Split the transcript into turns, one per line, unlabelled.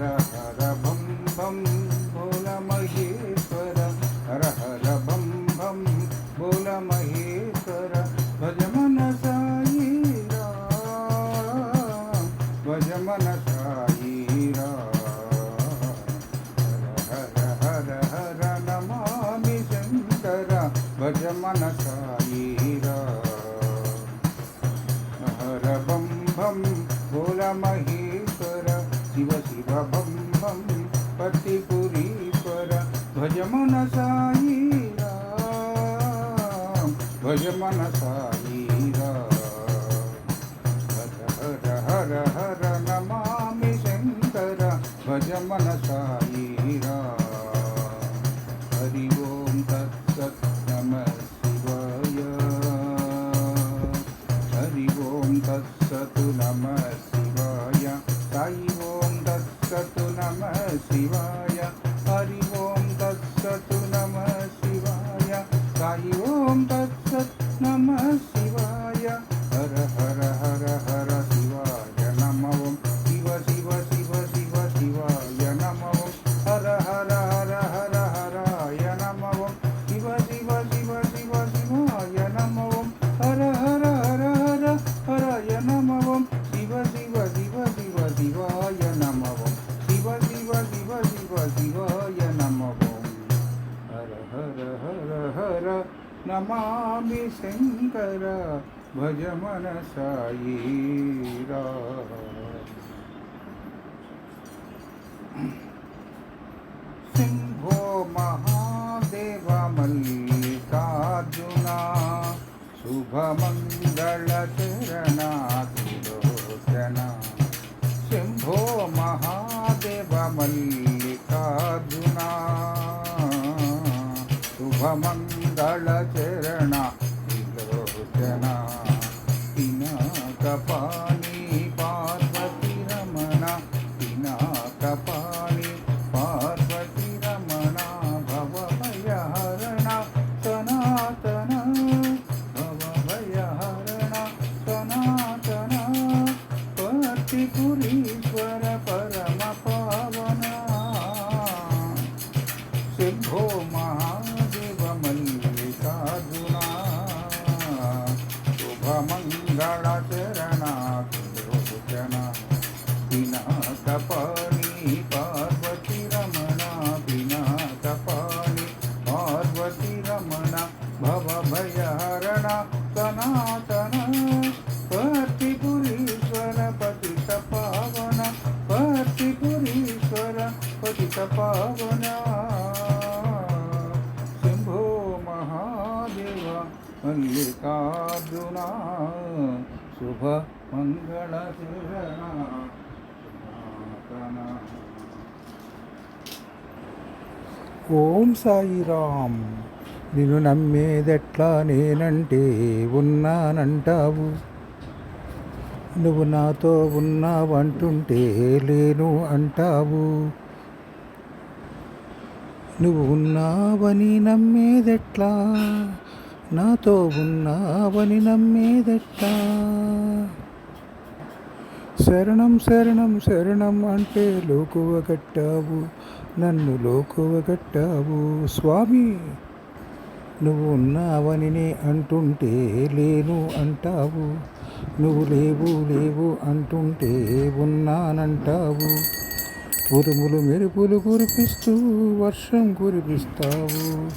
హర హర బం బం భోల మహేశ్వర హర హర బం బం భోల మహేశ్వర భజ మన సాయి భజ మన సాయి హర హర భజ మన హర హర హర నమామి శంకర భజ మనస నమామి శంకర భజ మన సింహో మహాదేవ మల్లికార్జున శుభమంగళ చరణాతిలోచన శంభో మహాదేవ మల్లికార్జున శుభమంగళ చరణ శుభమంగళ మల్లికార్జున శుభ మంగళ
ఓం సాయిరామ్ నిన్ను నమ్మేదెట్లా నేనంటే ఉన్నానంటావు. నువ్వు నాతో ఉన్నావంటుంటే లేను అంటావు. నువ్వు ఉన్నావని నమ్మేదెట్లా? నాతో ఉన్నావని నమ్మేదట్ట? శరణం శరణం శరణం అంటే లోకువ కట్టావు నన్ను లోకువ కట్టావు. స్వామి నువ్వు ఉన్నావని నే అంటుంటే లేను అంటావు. నువ్వు లేవు లేవు అంటుంటే ఉన్నానంటావు. ఉరుములు మెరుపులు కురిపిస్తూ వర్షం కురిపిస్తావు.